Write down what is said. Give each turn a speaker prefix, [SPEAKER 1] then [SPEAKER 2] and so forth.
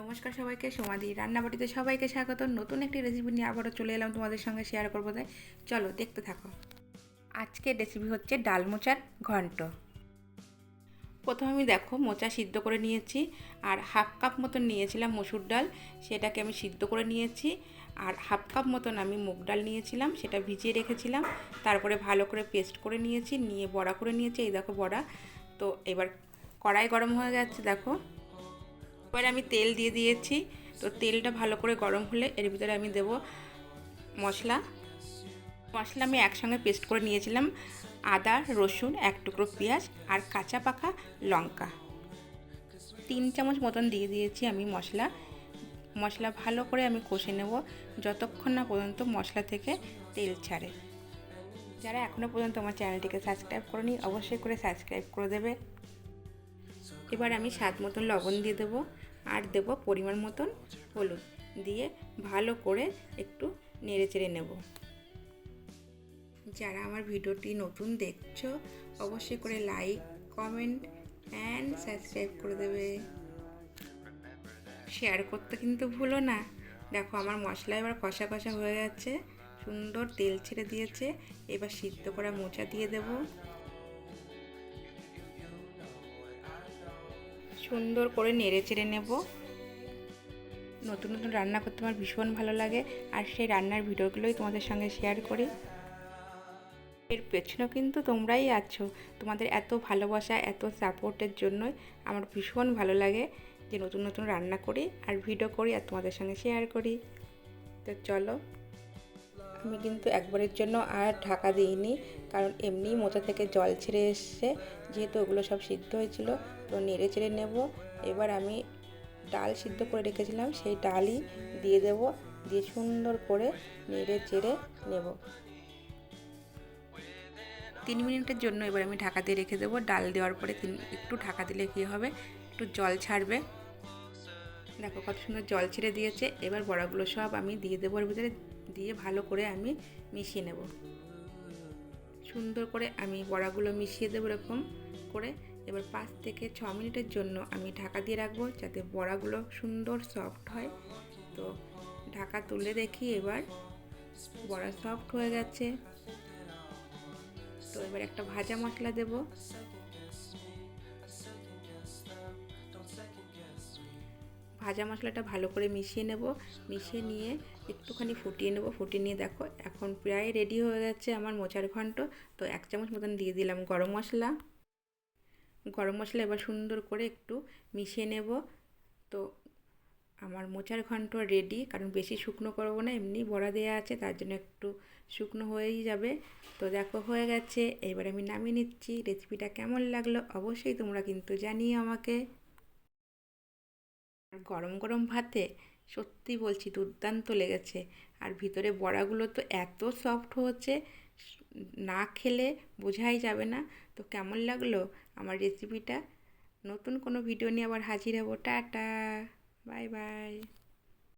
[SPEAKER 1] নমস্কার সবাইকে সমাধি রান্নাবাটিতে সবাইকে স্বাগত। নতুন একটি রেসিপি নিয়ে আবারও চলে এলাম তোমাদের সঙ্গে শেয়ার করব তাই। চলো দেখতে থাকো। আজকের রেসিপি হচ্ছে ডাল মোচার ঘন্ট। প্রথমে আমি দেখো মোচা সিদ্ধ করে নিয়েছি, আর হাফ কাপ মতন নিয়েছিলাম মসুর ডাল, সেটাকে আমি সিদ্ধ করে নিয়েছি, আর হাফ কাপ মতন আমি মুগ ডাল নিয়েছিলাম, সেটা ভিজিয়ে রেখেছিলাম, তারপরে ভালো করে পেস্ট করে নিয়েছি, নিয়ে বড়া করে নিয়েছি, এই দেখো বড়া। তো এবার কড়াই গরম হয়ে যাচ্ছে দেখো। এবার আমি তেল দিয়ে দিয়েছি। তো তেলটা ভালো করে গরম হলে এর ভিতরে আমি দেব মশলা। মশলা আমি একসঙ্গে পেস্ট করে নিয়েছিলাম। আদা, রসুন, এক টুকরো পেঁয়াজ আর কাঁচা পাকা লঙ্কা। তিন চামচ মতন দিয়ে দিয়েছি আমি মশলা। মশলা ভালো করে আমি কষে নেব যতক্ষণ না পর্যন্ত মশলা থেকে তেল ছাড়ে। যারা এখনও পর্যন্ত আমার চ্যানেলটিকে সাবস্ক্রাইব করেনি, অবশ্যই করে সাবস্ক্রাইব করে দেবে। এবার আমি স্বাদ মতন লবণ দিয়ে দেবো আর দেব পরিমাণ মতন হলুদ দিয়ে ভালো করে একটু নেড়ে চেড়ে নেব। যারা আমার ভিডিওটি নতুন দেখছ, অবশ্যই করে লাইক, কমেন্ট অ্যান্ড সাবস্ক্রাইব করে দেবে। শেয়ার করতে কিন্তু ভুলো না। দেখো আমার মশলা এবার কষা কষা হয়ে যাচ্ছে সুন্দর তেল ছেড়ে দিয়েছে। এবার সিদ্ধ করা মোচা দিয়ে দেবো। সুন্দর করে নেড়ে চেড়ে নেব। নতুন নতুন রান্না করতে আমার ভীষণ ভালো লাগে আর সেই রান্নার ভিডিওগুলোই তোমাদের সঙ্গে শেয়ার করি। এর পেছনেও কিন্তু তোমরাই আছো। তোমাদের এত ভালোবাসা, এত সাপোর্টের জন্যই আমার ভীষণ ভালো লাগে যে নতুন নতুন রান্না করি আর ভিডিও করি আর তোমাদের সঙ্গে শেয়ার করি। তো চলো আমি কিন্তু একবারের জন্য আর ঢাকা দিইনি, কারণ এমনি মোচা থেকে জল ছেড়ে এসছে। যেহেতু ওগুলো সব সিদ্ধ হয়েছিল, তো নেড়ে চেড়ে নেব। এবার আমি ডাল সিদ্ধ করে রেখেছিলাম, সেই ডালই দিয়ে দেব, দিয়ে সুন্দর করে নেড়ে চেড়ে নেব। তিন মিনিটের জন্য এবার আমি ঢাকা দিয়ে রেখে দেবো। ডাল দেওয়ার পরে তিন, একটু ঢাকা দিলে কী হবে? একটু জল ছাড়বে। দেখো কত সুন্দর জল ছেড়ে দিয়েছে। এবার বড়াগুলো সব আমি দিয়ে দেবো ওর ভিতরে। দিয়ে ভালো করে আমি মিশিয়ে নেব। সুন্দর করে আমি বড়াগুলো মিশিয়ে দেবো এরকম করে। এবার পাঁচ থেকে ছ মিনিটের জন্য আমি ঢাকা দিয়ে রাখব যাতে বড়াগুলো সুন্দর সফট হয়। তো ঢাকা তুলে দেখি এবার বড়া সফট হয়ে গেছে। তো এবার একটা ভাজা মশলা দেব। ভাজা মশলাটা ভালো করে মিশিয়ে নেব। মিশিয়ে নিয়ে একটুখানি ফুটিয়ে নেব। ফুটিয়ে নিয়ে দেখো, এখন প্রায় রেডি হয়ে যাচ্ছে আমার মোচার ঘন্ট। তো এক চামচ মতন দিয়ে দিলাম গরম মশলা। গরম মশলা এবার সুন্দর করে একটু মিশিয়ে নেব। তো আমার মোচার ঘন্ট রেডি কারণ বেশি শুকনো করব না, এমনি বড়া দেওয়া আছে, তার জন্য একটু শুকনো হয়েই যাবে। তো দেখো, হয়ে গেছে। এবার আমি নামিয়ে নিচ্ছি। রেসিপিটা কেমন লাগল অবশ্যই তোমরা কিন্তু জানিয়ে আমাকে। গরম গরম ভাতে সত্যি বলছি দুর্দান্ত লেগেছে। আর ভিতরে বড়াগুলো তো এত সফট হচ্ছে, না খেলে বোঝাই যাবে না। তো কেমন লাগল আমার রেসিপিটা নতুন কোনো ভিডিও নিয়ে আবার হাজির হব। Tata bye bye